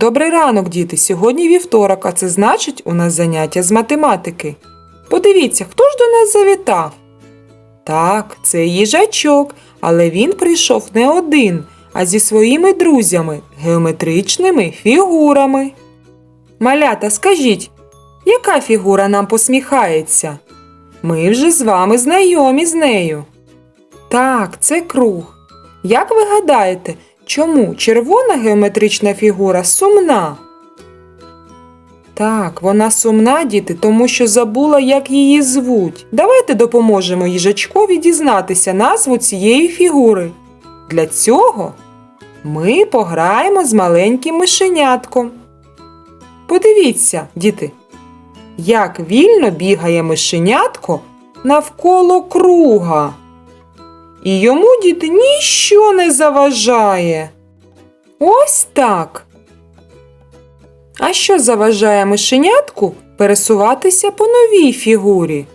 Добрий ранок, діти. Сьогодні вівторок, а це значить у нас заняття з математики. Подивіться, хто ж до нас завітав? Так, це їжачок, але він прийшов не один, а зі своїми друзями, геометричними фігурами. Малята, скажіть, яка фігура нам посміхається? Ми вже з вами знайомі з нею. Так, це круг. Як ви гадаєте, чому червона геометрична фігура сумна? Так, вона сумна, діти, тому що забула, як її звуть. Давайте допоможемо їжачкові дізнатися назву цієї фігури. Для цього ми пограємо з маленьким мишенятком. Подивіться, діти, як вільно бігає мишенятко навколо круга. І йому діти ніщо не заважає. Ось так. А що заважає мишенятку пересуватися по новій фігурі?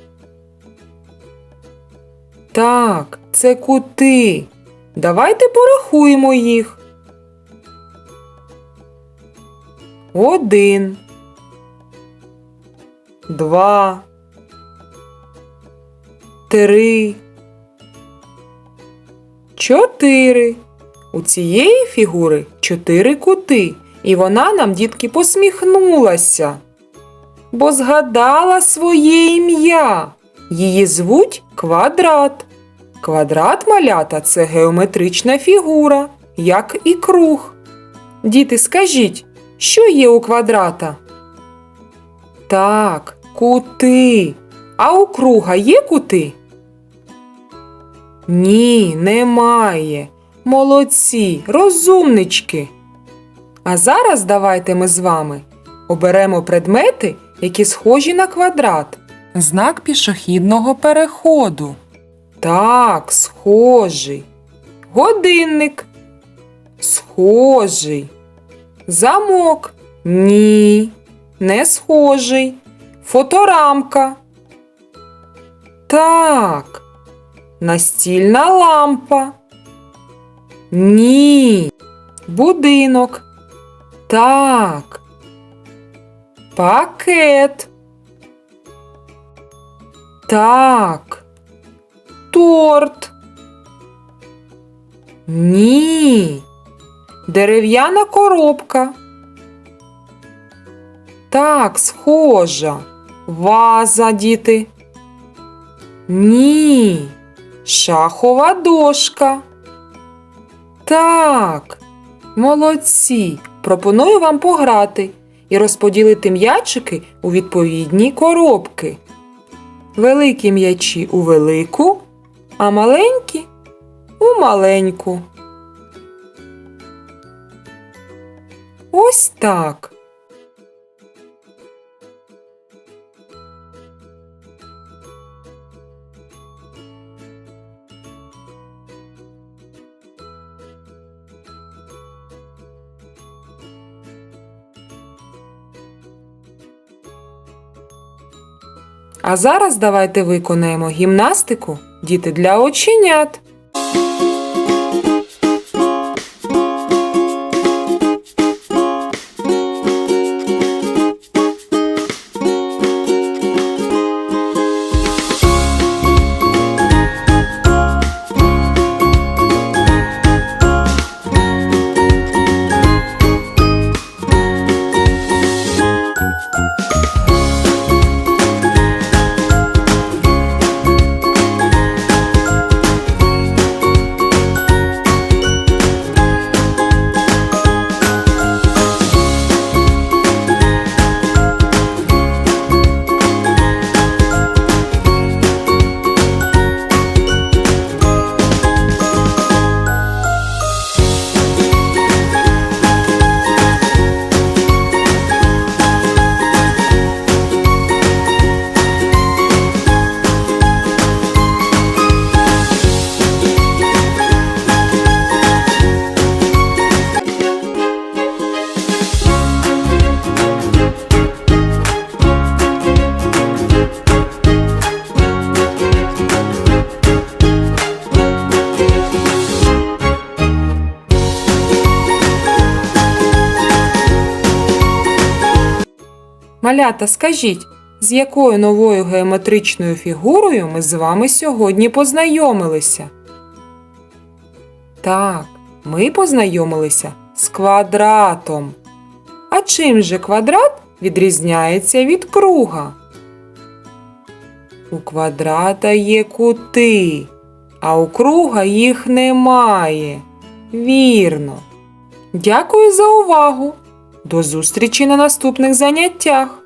Так, це кути. Давайте порахуємо їх. Один. Два. Три. Чотири. У цієї фігури чотири кути, і вона нам, дітки, посміхнулася, бо згадала своє ім'я. Її звуть квадрат. Квадрат малята це геометрична фігура, як і круг. Діти, скажіть, що є у квадрата? Так, кути. А у круга є кути? Ні, немає. Молодці, розумнички. А зараз давайте ми з вами оберемо предмети, які схожі на квадрат. Знак пішохідного переходу. Так, схожий. Годинник. Схожий. Замок. Ні, не схожий. Фоторамка. Так. Настільна лампа. Ні. Будинок. Так. Пакет. Так. Торт. Ні. Дерев'яна коробка. Так, схожа. Ваза, діти. Ні. Шахова дошка. Так. Молодці. Пропоную вам пограти і розподілити м'ячики у відповідні коробки. Великі м'ячі у велику, а маленькі у маленьку. Ось так. А зараз давайте виконаємо гімнастику діти для оченят. Малята, скажіть, з якою новою геометричною фігурою ми з вами сьогодні познайомилися? Так, ми познайомилися з квадратом. А чим же квадрат відрізняється від круга? У квадрата є кути, а у круга їх немає. Вірно. Дякую за увагу. До зустрічі на наступних заняттях.